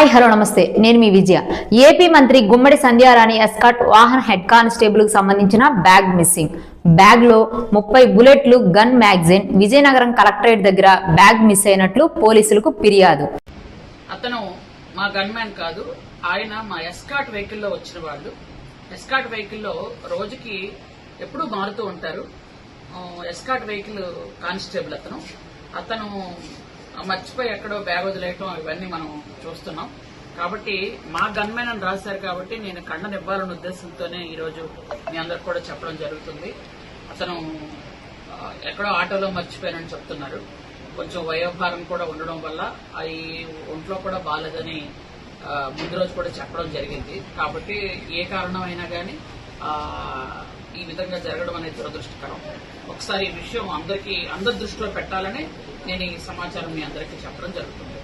Hi hello నమస్తే. నేను మీ విజయ. ఏపీ మంత్రి గుమ్మడి సంధ్యారాణి ఎస్కాట్ వాహన హెడ్ కానిస్టేబుల్కు సంబంధించిన బ్యాగ్ మిస్సింగ్. బ్యాగ్లో ముప్పై బుల్లెట్లు గన్ మ్యాగజైన్ విజయనగరం కలెక్టరేట్ దగ్గర బ్యాగ్ మిస్ అయినట్లు పోలీసులకు ఫిర్యాదు. అతను మా గన్మ్యాన్ కాదు ఆయన మా ఎస్కాట్ వెహికల్లో వచ్చిన వాళ్ళు. ఎస్కాట్ వెహికల్లో రోజుకి ఎప్పుడు మారుతూ ఉంటారు. ఎస్కాట్ వెహికల్ కానిస్టేబుల్ అతను. అతను మర్చిపోయి ఎక్కడో బ్యాగ్ వదిలేయటం ఇవన్నీ మనం చూస్తున్నాం. కాబట్టి మా గన్మెన్ అని రాశారు కాబట్టి నేను కండనివ్వాలనే ఉద్దేశంతోనే ఈరోజు మీ అందరికి కూడా చెప్పడం జరుగుతుంది. అతను ఎక్కడో ఆటోలో మర్చిపోయానని చెప్తున్నారు. కొంచెం వయోభారం కూడా ఉండడం వల్ల అవి ఒంట్లో కూడా బాగాలేదని ముందు రోజు కూడా చెప్పడం జరిగింది. కాబట్టి ఏ కారణం అయినా కానీ ఈ విధంగా జరగడం అనేది దురదృష్టకరం. ఒకసారి ఈ విషయం అందరికీ అందరి దృష్టిలో పెట్టాలని నేను ఈ సమాచారం మీ అందరికీ చెప్పడం జరుగుతుంది.